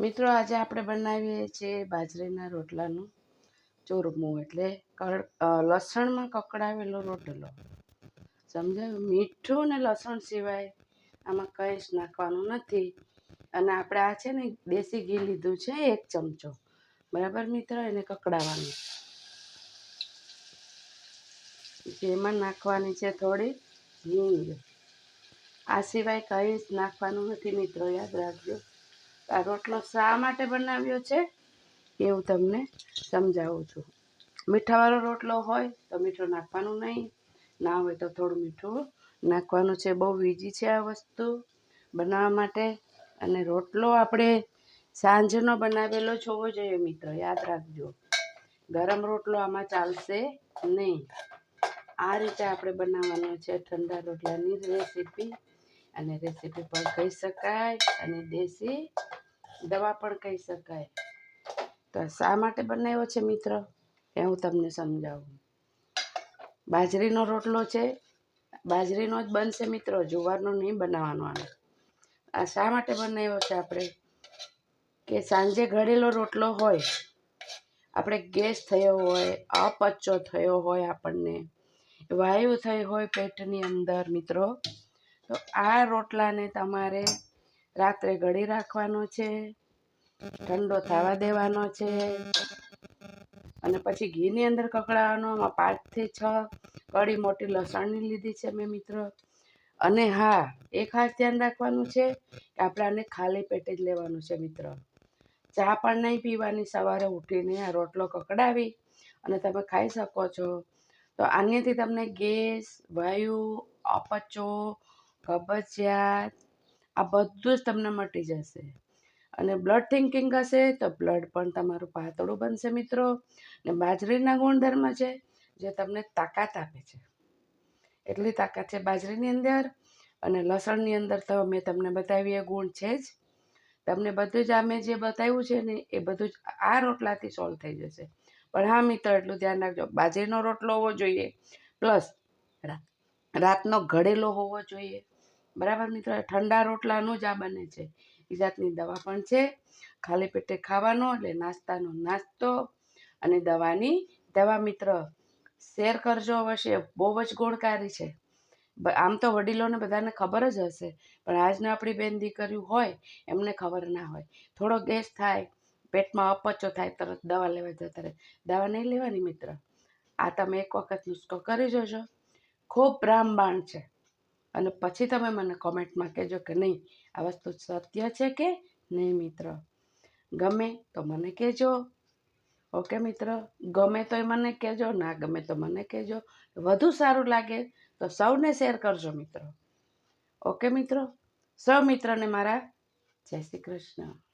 મિત્રો, આજે આપણે બનાવીએ છીએ બાજરીના રોટલાનું ચૂરમું. એટલે લસણમાં કકડાવેલો રોટલો. સમજાયું? મીઠું ને લસણ સિવાય આમાં કંઈ જ નાખવાનું નથી. અને આપણે આ છે ને દેશી ઘી લીધું છે એક ચમચો. બરાબર મિત્ર? એને કકડાવવાનું જેમાં નાખવાની છે થોડી હિંગ. આ સિવાય કંઈ જ નાખવાનું નથી મિત્રો. યાદ રાખજો. આ રોટલો શા માટે બનાવ્યો છે એ હું તમને સમજાવું છું. મીઠાવાળો રોટલો હોય તો મીઠું નાખવાનું નહીં. ના હોય તો થોડું મીઠું નાખવાનું છે. બહુ વીજી છે આ વસ્તુ બનાવવા માટે. અને રોટલો આપણે સાંજનો બનાવેલો જ હોવો જોઈએ મિત્રો, યાદ રાખજો. ગરમ રોટલો આમાં ચાલશે નહીં. આ રીતે આપણે બનાવવાનો છે ઠંડા રોટલાની રેસીપી. અને રેસીપી પણ કહી શકાય. અને દેશી દવા પણ કહી શકાય. તો શા માટે બનાવ્યો છે મિત્ર? એ હું તમને સમજાવું. બાજરીનો રોટલો છે. બાજરીનો જ બનશે મિત્રો, જુવારનો નહીં બનાવવાનો આને. આ શા માટે બનાવ્યો છે આપણે? કે સાંજે ઘડેલો રોટલો હોય, આપણે ગેસ થયો હોય, અપચો થયો હોય આપણને, વાયુ થઈ હોય પેટની અંદર મિત્રો, તો આ રોટલાને તમારે રાત્રે ગળી રાખવાનો છે, ઠંડો થવા દેવાનો છે અને પછી ઘીની અંદર કકડાવવાનો આમાં પાંચથી છ કડી મોટી લસણની લીધી છે મેં મિત્રો. અને હા, એ ખાસ ધ્યાન રાખવાનું છે કે આપણે ખાલી પેટે જ લેવાનું છે મિત્ર. ચા પણ નહીં પીવાની, સવારે ઉઠીને આ રોટલો કકડાવી અને તમે ખાઈ શકો છો. તો આનાથી તમને ગેસ, વાયુ, અપચો, કબજિયાત આ બધું જ તમને મટી જશે. અને બ્લડ થિંકિંગ હશે તો બ્લડ પણ તમારું પાતળું બનશે મિત્રો. ને બાજરીના ગુણધર્મ છે જે તમને તાકાત આપે છે. એટલી તાકાત છે બાજરીની અંદર. અને લસણની અંદર તો મેં તમને બતાવી, એ ગુણ છે જ. તમને બધું જ આ મેં જે બતાવ્યું છે ને, એ બધું જ આ રોટલાથી સોલ્વ થઈ જશે. પણ હા મિત્રો, એટલું ધ્યાન રાખજો. બાજરીનો રોટલો હોવો જોઈએ. પ્લસ રાતનો ઘડેલો હોવો જોઈએ. બરાબર મિત્રો? ઠંડા રોટલાનું જ આ બને છે. એ જાતની દવા પણ છે. ખાલી પેટે ખાવાનો એટલે નાસ્તાનો નાસ્તો અને દવાની દવા મિત્ર. શેર કરજો અવશ્ય. બહુ જ ગુણકારી છે. આમ તો વડીલોને બધાને ખબર જ હશે. પણ આજના આપણી બેન દીકરીઓ હોય, એમને ખબર ના હોય. થોડો ગેસ થાય, પેટમાં અપચો થાય, તરત દવા લેવા જતા રહે. દવા નહીં લેવાની મિત્ર. આ તમે એક વખત નુસ્ખો કરી જોજો. ખૂબ રામબાણ છે. અને પછી તમે મને કોમેન્ટમાં કહેજો કે નહીં, આ વસ્તુ સત્ય છે કે નહીં મિત્ર? ગમે તો મને કહેજો. ઓકે મિત્ર? ગમે તોય મને કહેજો, ના ગમે તો મને કહેજો. વધુ સારું લાગે તો સૌને શેર કરજો મિત્રો. ઓકે મિત્રો? સૌ મિત્રને મારા જય શ્રી કૃષ્ણ.